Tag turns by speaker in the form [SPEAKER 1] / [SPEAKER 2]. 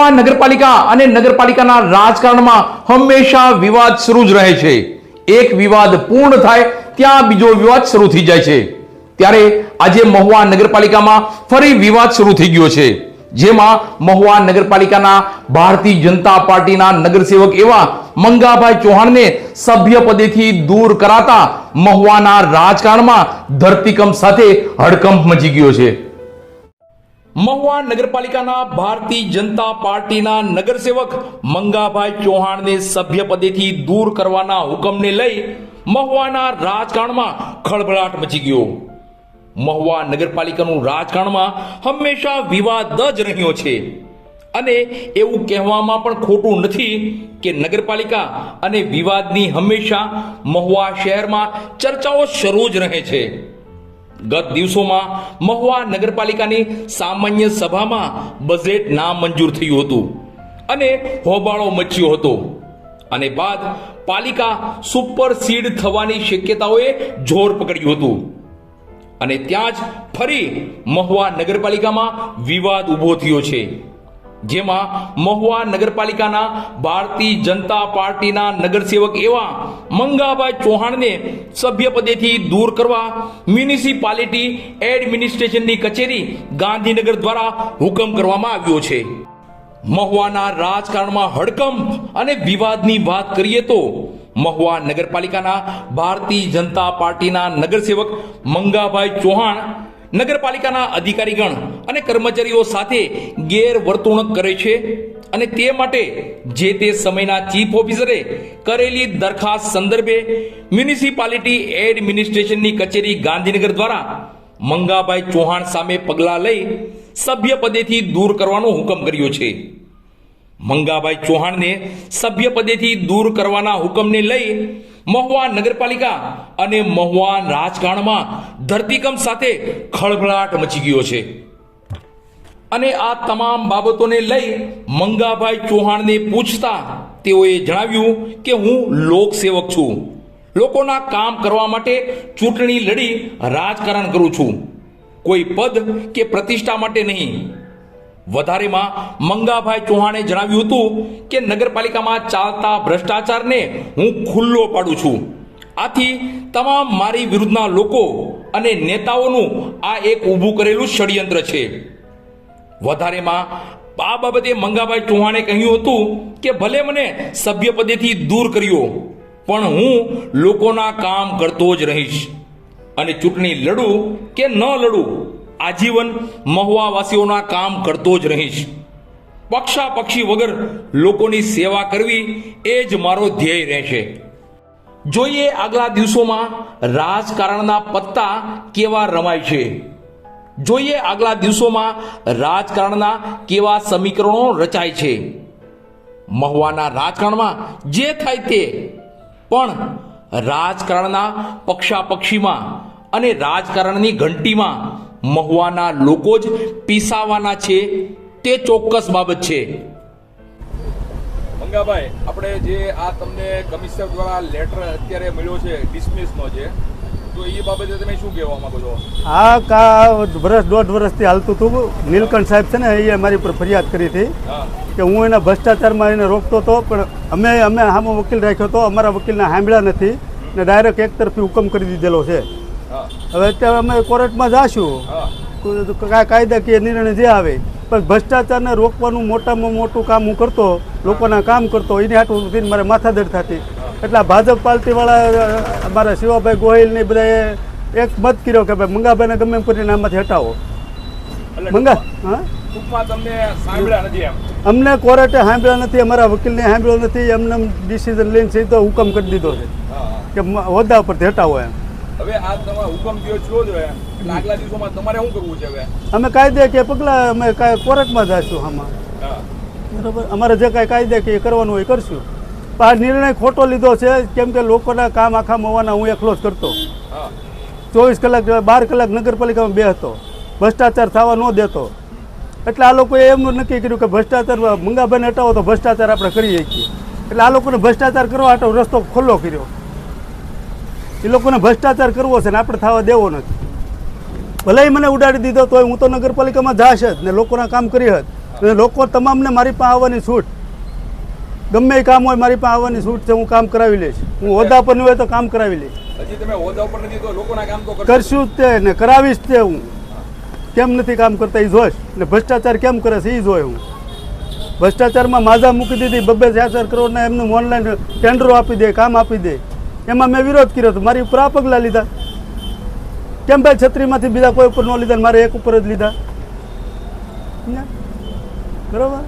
[SPEAKER 1] મહુવા નગરપાલિકા અને નગરપાલિકાના રાજકારણમાં હંમેશા વિવાદ શરૂ જ રહે છે. એક વિવાદ પૂર્ણ થાય ત્યાં બીજો વિવાદ શરૂ થઈ જાય છે. ત્યારે આજે મહુવા નગરપાલિકામાં ફરી વિવાદ શરૂ થઈ ગયો છે. જેમાં મહુવા નગરપાલિકાના ભારતીય જનતા પાર્ટીના નગરસેવક એવા મંગાભાઈ ચૌહાણને સભ્ય પદેથી દૂર કરાતા મહુવાના રાજકારણમાં ધરતીકંપ સાથે હડકંપ મચી ગયો છે. મહુવા નગરપાલિકાના ભારતીય જનતા પાર્ટીના નગરસેવક મંગાભાઈ ચૌહાણને સભ્યપદેથી દૂર કરવાના હુકમને લઈ મહુવાના રાજકારણમાં ખળભળાટ મચી ગયો. મહુવા નગરપાલિકાનું રાજકારણમાં હંમેશા વિવાદ જ રહ્યો છે. અને એવું કહેવામાં પણ ખોટું નથી કે નગરપાલિકા અને વિવાદની હંમેશા મહુવા શહેરમાં ચર્ચાઓ શરૂ જ રહે છે. ગત દિવસોમાં મહુવા નગરપાલિકાની સામાન્ય સભામાં બજેટ નામંજૂર થયું હતું અને હોબાળો મચ્યો હતો. અને બાદ પાલિકા સુપર સીડ થવાની શક્યતાઓએ જોર પકડ્યું હતું. અને ત્યાં જ ફરી મહુવા નગરપાલિકામાં વિવાદ ઊભો થયો છે. જેમાં મહુવા નગરપાલિકાના ભારતીય જનતા પાર્ટીના નગરસેવક એવા મંગાભાઈ ચૌહાણને સભ્યપદેથી દૂર કરવા મ્યુનિસિપાલિટી એડમિનિસ્ટ્રેશનની કચેરી ગાંધીનગર દ્વારા હુકમ કરવામાં આવ્યો છે. મહુવાના રાજકારણમાં હડકંપ અને વિવાદની વાત કરીએ તો મહુવા નગરપાલિકાના ભારતીય જનતા પાર્ટીના નગરસેવક મંગાભાઈ ચૌહાણ નગરપાલિકાના અધિકારીગણ અને કર્મચારીઓ સાથે ગેરવર્તણૂક કરે છે અને તે માટે જે તે સમયના ચીફ ઓફિસરે કરેલી દરખાસ્ત સંદર્ભે મ્યુનિસિપાલિટી એડમિનિસ્ટ્રેશનની કચેરી ગાંધીનગર દ્વારા મંગાભાઈ ચૌહાણ સામે પગલાં લઈ સભ્ય પદેથી દૂર કરવાનો હુકમ કર્યો છે. મંગાભાઈ ચૌહાણને સભ્ય પદેથી દૂર કરવાના હુકમને લઈ મહુવા નગરપાલિકા અને મહુવા રાજકારણમાં ધરતીકંપ સાથે ખળભળાટ મચી ગયો છે. અને આ તમામ બાબતોને લઈ મંગાભાઈ ચૌહાણને પૂછતા તેઓએ જણાવ્યું કે હું લોકસેવક છું. લોકોના કામ કરવા માટે ચૂંટણી લડી રાજકારણ કરું છું. કોઈ પદ કે પ્રતિષ્ઠા માટે નહીં. વધારેમાં મંગાભાઈ ચૌહાણે જણાવ્યું હતું કે નગરપાલિકામાં ચાલતા ભ્રષ્ટાચારને હું ખુલ્લો પાડું છું. આથી તમામ મારી વિરુદ્ધના લોકો અને નેતાઓનું આ એક ઊભું કરેલું ષડયંત્ર છે. વધારેમાં આ બાબતે મંગાભાઈ ચૌહાણે કહ્યું હતું કે ભલે મને સભ્યપદેથી દૂર કર્યો, પણ હું લોકોના કામ કરતો જ રહીશ. અને ચૂંટણી લડું કે ન લડું આજીવન મહુવાવાસીઓના કામ કરતો જ રહીશ. પક્ષા પક્ષી વગર લોકોની સેવા કરવી એ જ મારો ધ્યેય રહેશે. જોઈએ આગલા દિવસોમાં રાજકારણના પત્તા કેવા રમાય છે. જોઈએ આગલા દિવસોમાં રાજકારણના કેવા સમીકરણો રચાય છે. મહુવાના રાજકારણમાં જે થાય તે. પણ રાજકારણના પક્ષાપક્ષીમાં અને રાજકારણની ઘંટીમાં મહુવાના લોકો જ પીસાવાના છે તે ચોક્કસ બાબત છે.
[SPEAKER 2] મંગાભાઈ આપણે જે આ તમને કમિશનર દ્વારા લેટર અત્યારે મળ્યો છે ડિસમિસનો છે તો એ બાબતે તમે શું કહેવા માંગો છો?
[SPEAKER 3] આ કા વર્ષ દોઢ વર્ષથી હાલતું હતું. નીલકંઠ સાહેબ છે ને એ મારી પર ફરિયાદ કરી હતી કે હું એના ભ્રષ્ટાચારમાં એને રોકતો હતો પણ અમે અમે સામો વકીલ રાખ્યો હતો. અમારા વકીલને સાંભળ્યા નથી ને ડાયરેક્ટ એક તરફી હુકમ કરી દીધેલો છે. હવે અત્યારે અમે કોર્ટમાં જાશું. કાયદાકીય નિર્ણય જે આવે. પણ ભ્રષ્ટાચારને રોકવાનું મોટામાં મોટું કામ હું કરતો લોકોના કામ કરતો એને હાટું થઈને મારે માથાદડ થતી. એટલે ભાજપ પાર્ટીવાળા અમારા શિવાભાઈ ગોહિલ ને બધાએ એક મત કર્યો કે ભાઈ મંગાભાઈને ગમે એમ કરીને આમાંથી હટાવો. મંગા હા? અમને કોર્ટે સાંભળ્યા નથી અમારા વકીલને સાંભળ્યો નથી એમને ડિસિઝન લઈને સીધો હુકમ કરી દીધો છે. કે હોદ્દા પરથી હટાવો એમ.
[SPEAKER 2] હવે આ તમે હુકમ થયો છો જ હવે. એટલે આગલા દિવસોમાં તમારે શું કરવું છે હવે?
[SPEAKER 3] અમે કાયદે પગલાં અમે કાય કોર્ટમાં જઈશું આમાં. બરાબર? અમારે જે કાંઈ કાયદાકીય કરવાનું હોય કરશું. પણ આ નિર્ણય ખોટો લીધો છે કેમ કે લોકોના કામ આખા મોવાના હું એકલો જ કરતો. ચોવીસ કલાક બાર કલાક નગરપાલિકામાં બે હતો ભ્રષ્ટાચાર થવા ન દેતો. એટલે આ લોકોએ એમ નક્કી કર્યું કે ભ્રષ્ટાચાર મંગાભાઈને હટાવો તો ભ્રષ્ટાચાર આપણે કરી શકીએ. એટલે આ લોકોને ભ્રષ્ટાચાર કરવા હાટો રસ્તો ખુલ્લો કર્યો. એ લોકોને ભ્રષ્ટાચાર કરવો છે ને આપણે થવા દેવો નથી. ભલે મને ઉડાડી દીધો તોય હું તો નગરપાલિકામાં જાશ જ ને લોકોના કામ કરી હત. અને લોકો તમામને મારી પાસે આવવાની છૂટ. ગમે એ કામ હોય મારી પાસે આવવાની છૂટ છે હું કામ કરાવી લઈશ. હું હોદ્દા પર હોય તો કામ કરાવી લઈશ.
[SPEAKER 2] તો તો કરશો.
[SPEAKER 3] જ તે ને કરાવીશ તે હું. કેમ નથી કામ કરતા એ જોઈશ. ને ભ્રષ્ટાચાર કેમ કરે છે એ જોઈ હું. ભ્રષ્ટાચારમાં માજા મૂકી દીધી બબ્બે ચાર કરોડના એમનું ઓનલાઈન ટેન્ડરો આપી દે કામ આપી દે. એમાં મેં વિરોધ કર્યો હતો. મારી ઉપર આ પગલાં લીધા. કેમ ભાઈ છત્રીમાંથી બીજા કોઈ ઉપર ન લીધા મારે એક ઉપર જ લીધા? બરોબર?